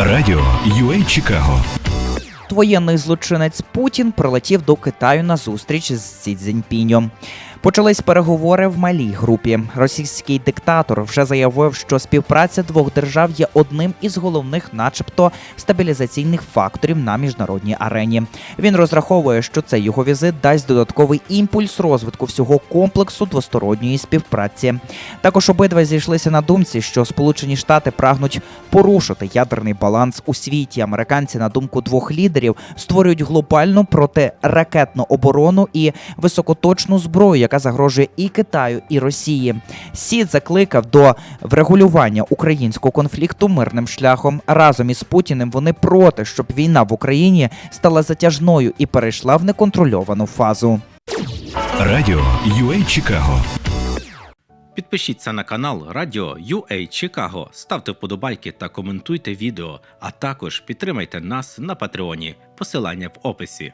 Радіо UA Чикаго Воєнний злочинець Путін прилетів до Китаю на зустріч з Сі Цзіньпінем. Почались переговори в малій групі. Російський диктатор вже заявив, що співпраця двох держав є одним із головних, начебто, стабілізаційних факторів на міжнародній арені. Він розраховує, що цей його візит дасть додатковий імпульс розвитку всього комплексу двосторонньої співпраці. Також обидва зійшлися на думці, що Сполучені Штати прагнуть порушити ядерний баланс у світі. Американці, на думку двох лідерів, створюють глобальну протиракетну оборону і високоточну зброю, яка загрожує і Китаю, і Росії. Сід закликав до врегулювання українського конфлікту мирним шляхом. Разом із Путіним вони проти, щоб війна в Україні стала затяжною і перейшла в неконтрольовану фазу. Радіо UA Чикаго Підпишіться на канал Радіо UA Чикаго, ставте вподобайки та коментуйте відео, а також підтримайте нас на Патреоні. Посилання в описі.